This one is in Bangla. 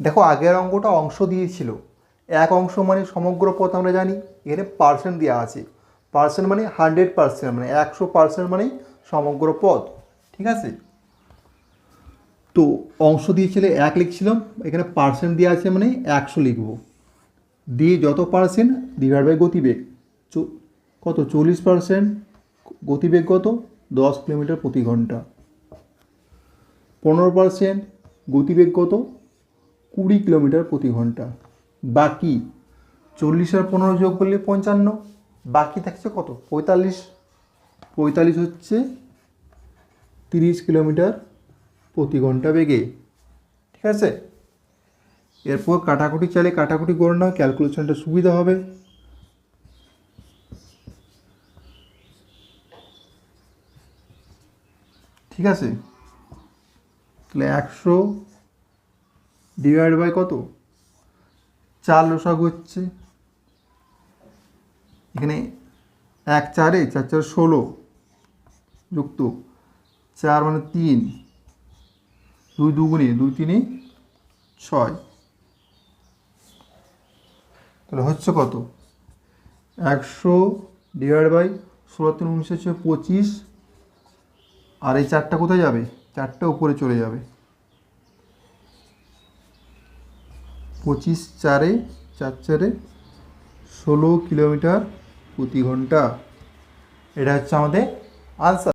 দেখো, আগের অঙ্কটা অংশ দিয়েছিল। এক অংশ মানে সমগ্র পথ আমরা জানি, এখানে পার্সেন্ট দেওয়া আছে। পার্সেন্ট মানে হান্ড্রেড পার্সেন্ট মানে একশো পার্সেন্ট মানেই সমগ্র পথ, ঠিক আছে? তো অংশ দিয়েছিলে এক লিখছিলাম, এখানে পার্সেন্ট দেওয়া আছে মানে একশো লিখব। দিয়ে যত পার্সেন্ট ডিভাইড বাই গতিবেগ কত? চল্লিশ পার্সেন্ট গতিবেগ কত? দশ কিলোমিটার প্রতি ঘণ্টা। পনেরো পার্সেন্ট গতিবেগ কত? কুড়ি কিলোমিটার প্রতি ঘণ্টা। বাকি চল্লিশ আর পনেরো যোগ করলে পঞ্চান্ন, বাকি থাকছে কত? পঁয়তাল্লিশ। পঁয়তাল্লিশ হচ্ছে তিরিশ কিলোমিটার প্রতি ঘণ্টা বেগে। ঠিক আছে? এরপর কাটাকুটি চালে কাটাকুটি করে নাও ক্যালকুলেশনটা সুবিধা হবে। ঠিক আছে? তাহলে একশো ডিভাইড বাই কত? চার লসাগু হচ্ছে। এখানে এক চারে চার চার ষোলো যুক্ত। চার মানে তিন। দুই দুগুণে দুই তিনে ছয়। তাহলে হচ্ছে কত? একশো ডিভাইড বাই ষোলো তিন উনিশ হচ্ছে পঁচিশ। আর এই চারটা কোথায় যাবে? চারটা উপরে চলে যাবে। পঁচিশ চারে চার চারে ষোলো কিলোমিটার প্রতি ঘণ্টা। এটা হচ্ছে আমাদের আনসার